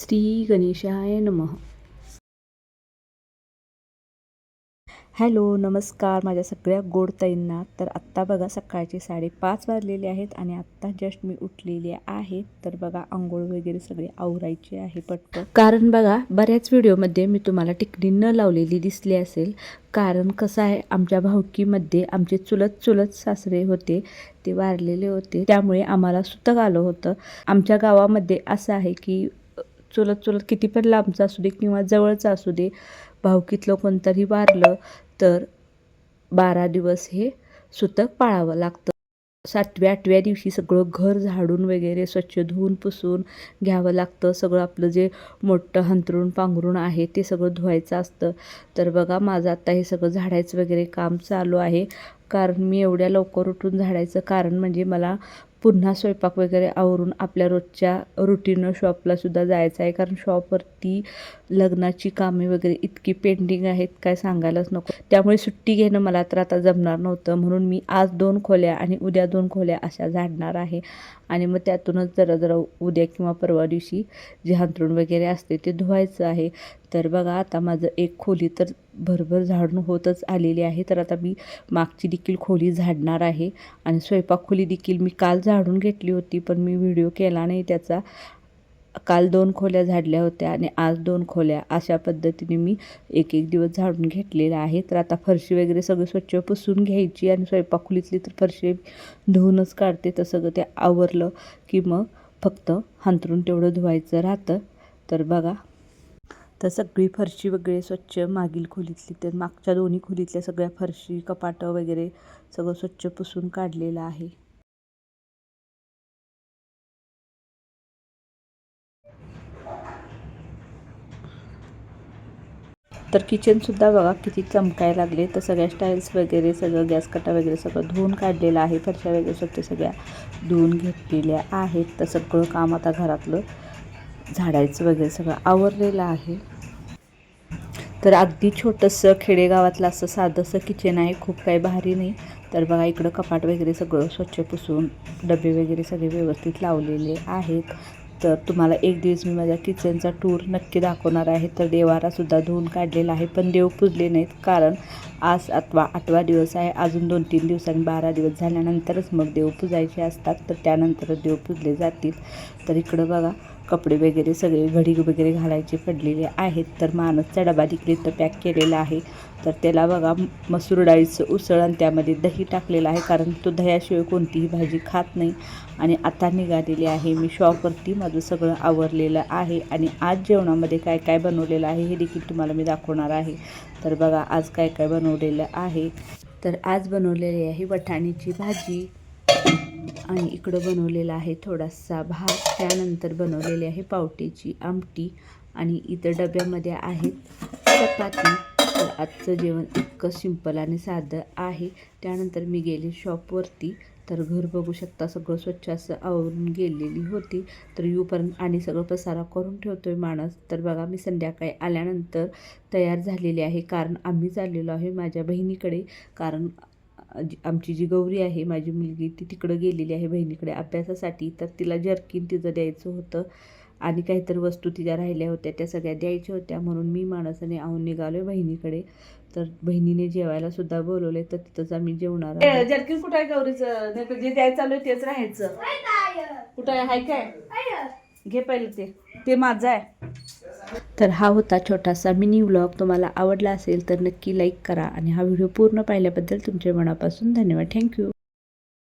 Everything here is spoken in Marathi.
श्री गणेशाय नमः. हॅलो नमस्कार माझ्या सगळ्या गोड ताईंना. तर आत्ता बघा सकाळचे साडेपाच वाजलेले आहेत आणि आत्ता जस्ट मी उठलेली आहे. तर बघा आंघोळ वगैरे सगळे आवरायचे आहे पटकन. कारण बघा बऱ्याच व्हिडिओमध्ये मी तुम्हाला टिकली न लावलेली दिसली असेल. कारण कसं आहे आमच्या भावकीमध्ये आमचे चुलत चुलत सासरे होते ते वारलेले होते. त्यामुळे आम्हाला सुतक आलं होतं. आमच्या गावामध्ये असं आहे की चुलत चुलत किती पण लांबचं असू दे किंवा जवळचं असू दे भावकीतलं कोणतरी वारलं तर बारा दिवस हे सुतक पाळावं लागतं. सातव्या आठव्या दिवशी सगळं घर झाडून वगैरे स्वच्छ धुवून पुसून घ्यावं लागतं. सगळं आपलं जे मोठं हंतरून पांघरून आहे ते सगळं धुवायचं असतं. तर बघा माझं आत्ता हे सगळं झाडायचं वगैरे काम चालू आहे. कारण मी एवढ्या लवकर उठून झाडायचं कारण म्हणजे मला पुन्हा स्वयंपाक वगैरे आवरून आपल्या रोजच्या रुटीन शॉपलासुद्धा जायचं आहे. कारण शॉपवरती लग्नाची कामे वगैरे इतकी पेंडिंग आहेत काय सांगायलाच नको. त्यामुळे सुट्टी घेणं मला तर आता जमणार नव्हतं. म्हणून मी आज दोन खोल्या आणि उद्या दोन खोल्या अशा झाडणार आहे. आणि मग त्यातूनच जरा जरा उद्या किंवा परवा दिवशी जे हांतरून वगैरे असते ते धुवायचं आहे. तर बघा आता माझं एक खोली तर भरभर झाडून होतच आलेली आहे. तर आता मी मागची देखील खोली झाडणार आहे आणि स्वयंपाक खोली देखील मी काल झाडून घेतली होती पण मी व्हिडिओ केला नाही त्याचा. काल दोन खोल्या झाडल्या होत्या आणि आज दोन खोल्या. अशा पद्धतीने मी एक एक दिवस झाडून घेतलेला आहे. तर आता फरशी वगैरे सगळं स्वच्छ पुसून घ्यायची आणि स्वयंपाक खोलीतली तर फरशी धुवूनच काढते. तर सगळं ते आवरलं की मग फक्त हांतरून तेवढं धुवायचं राहतं. तर बघा तर सगळी फरशी वगैरे स्वच्छ मागील खोलीतली तर मागच्या दोन्ही खोलीतल्या सगळ्या फरशी कपाटं वगैरे सगळं स्वच्छ पुसून काढलेलं आहे. तर किचनसुद्धा बघा किती चमकायला लागले. तर सगळ्या स्टाईल्स वगैरे सगळं गॅस कटा वगैरे सगळं धुवून काढलेलं आहे. फरशा वगैरे स्वच्छ सगळ्या धुवून घेतलेल्या आहेत. तर सगळं काम आता घरातलं झाडायचं वगैरे सगळं आवरलेलं आहे. तर अगदी छोटंसं खेडेगावातलं असं साधंसं किचन आहे खूप काही भारी नाही. तर बघा इकडं कपाट वगैरे सगळं स्वच्छ पुसून डबे वगैरे सगळे व्यवस्थित लावलेले आहेत. तर तुम्हाला एक दिवस मी माझ्या किचनचा टूर नक्की दाखवणार आहे. तर देवारासुद्धा धुवून काढलेला आहे पण देव पुजले नाहीत. कारण आज अथवा आठवा दिवस आहे. अजून दोन तीन दिवसांनी बारा दिवस झाल्यानंतरच मग देव पुजायचे असतात. तर त्यानंतरच देव पुजले जातील. तर इकडं बघा कपडे वगैरे सगळे घडी वगैरे घालायचे पडलेले आहेत. तर मानसचा डबा देखील इथं पॅक केलेला आहे. तर त्याला बघा मसूर डाळीचं उसळ आणि त्यामध्ये दही टाकलेलं आहे. कारण तो दह्याशिवाय कोणतीही भाजी खात नाही. आणि आता निघालेली आहे मी शॉपवरती माझं सगळं आवरलेलं आहे. आणि आज जेवणामध्ये काय काय बनवलेलं आहे हे देखील तुम्हाला मी दाखवणार आहे. तर बघा आज काय काय बनवलेलं आहे. तर आज बनवलेली आहे वठाण्याची भाजी. आणि इकडं बनवलेला आहे थोडासा भात. त्यानंतर बनवलेली आहे पावटीची आमटी. आणि इतर डब्यामध्ये आहेत चपाती. तर आजचं जेवण इतकं सिंपल आणि साधं आहे. त्यानंतर मी गेले शॉपवरती तर घर बघू शकता सगळं स्वच्छ असं आवरून गेलेली होती. तर येऊपर्यंत आणि सगळं पसारा करून ठेवतो आहे माणूस. तर बघा मी संध्याकाळी आल्यानंतर तयार झालेली आहे. कारण आम्ही चाललेलो आहे माझ्या बहिणीकडे. कारण आमची जी गौरी आहे माझी मुलगी ती तिकडं गेलेली आहे बहिणीकडे अभ्यासासाठी. तर तिला जर्किन तिचं द्यायचं होतं आणि काहीतरी वस्तू तिच्या राहिल्या होत्या त्या सगळ्या द्यायच्या होत्या. म्हणून मी माणसाने आहून निघालो बहिणीकडे. तर बहिणीने जेवायला सुद्धा बोलवले तर तिथंच आम्ही जेवणार आहे जर्किन कुठं आहे गौरीचं? नाही जे द्यायचं चालू आहे तेच राहायचं. कुठं आहे? काय? घे पहिलं ते. ते माझं आहे. तर हा होता छोटासा मिनी व्लॉग तुम्हाला आवडला असेल तर नक्की लाईक करा. आणि हा व्हिडिओ पूर्ण पाहिल्याबद्दल तुमच्या मनापासून धन्यवाद. थँक्यू